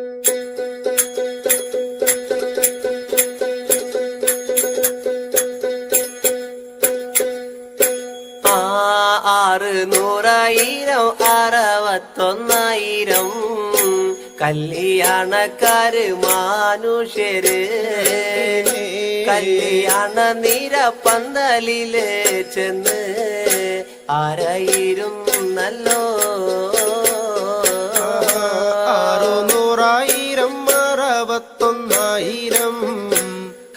ആ ആറ് നൂറായിരം അറുപത്തൊന്നായിരം. കല്യാണക്കാര് മാനുഷ്യര്. കല്യാണ നിര പന്തലിൽ ചെന്ന് ആരായിരുന്നല്ലോ? അറുന്നൂറായിരം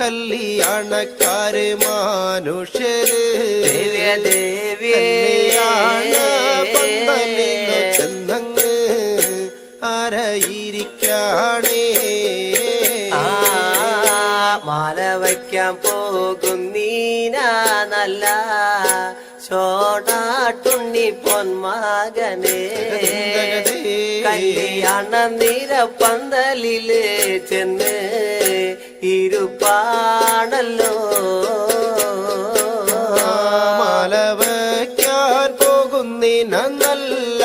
കല്യാണക്കാര് മാനുഷ്യര്. ചെന്നങ്ങ്. ആരായിരിക്കാണേ? മാല വയ്ക്കാൻ പോകുന്നീന നല്ല ചോടാട്ടുണ്ണി പൊന്മകനെ. കല്യാണ നിര പന്തലിൽ ചെന്ന് ഇരുപ്പാണല്ലോ. മലവയ്ക്കാൻ വയ്ക്കാൻ പോകുന്നിന നല്ല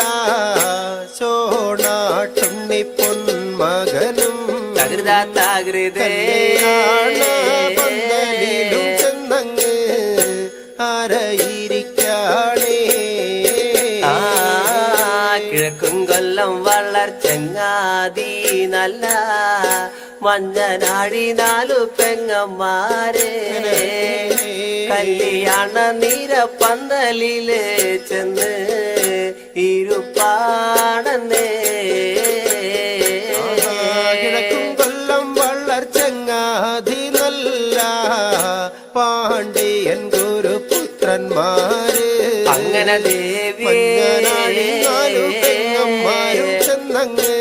ചോണാട്ടുണ്ണി പൊന്മകനും തകൃത ചെന്നങ്ങ് അരയിരിക്കാണേ കിഴക്കും കൊല്ലം വളർച്ചെങ്ങാതി നല്ല മഞ്ഞനാടി നാലു പെങ്ങന്മാരെ. കല്യാണ നിര പന്തലിലെ ചെന്ന് ഇരുപ്പാണെന്നേ. കിഴക്കും കൊല്ലം വളർച്ചങ്ങാതി നല്ല പാണ്ഡ്യൻ ഗുരുപുത്രന്മാര്. അങ്ങനെ ദേവിയെ ചെന്നങ്ങ്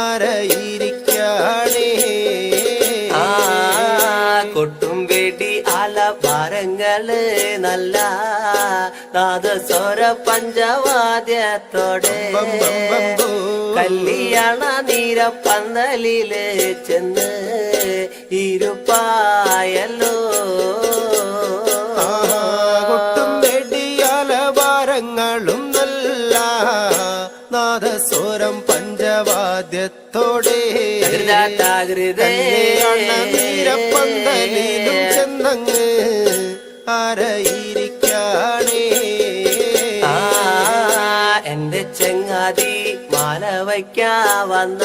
ആരായിരിക്കാണേ നല്ല നാദസ്വര പഞ്ചവാദ്യത്തോടെ. കല്യാണ നീര പന്തലിൽ ചെന്ന് ഇരുപ്പായല്ലോ. കൊട്ടും വെടിയാല ഭാരങ്ങളും നല്ല നാദസ്വരം പഞ്ചവാദ്യത്തോടെ. നീരപ്പന്തലിലും ചെന്നങ്ങ് ആരായിരിക്കാണേ? ആ എന്റെ ചെങ്ങാതി മാല വയ്ക്കാ വന്ന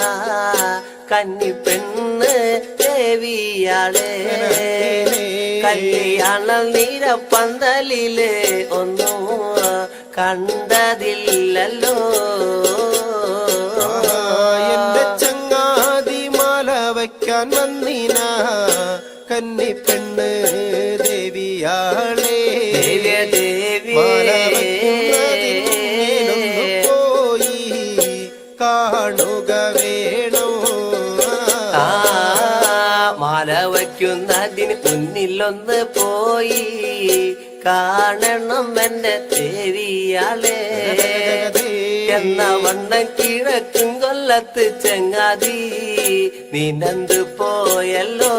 കന്നി പെണ്ണ് ദേവിയാളെ. കല്യാണ നീര പന്തലിൽ ഒന്നും കണ്ടതില്ലല്ലോ. എന്റെ ചങ്ങാതി മാല വയ്ക്കാൻ വന്നിന കന്നി മാല വയ്ക്കുന്നതിന് മുന്നിലൊന്ന് പോയി കാണണം എന്നെ ദേവിയാളെ എന്ന വണ്ണം കിഴക്കും കൊല്ലത്ത് ചെങ്ങാതി നന്ദു പോയല്ലോ.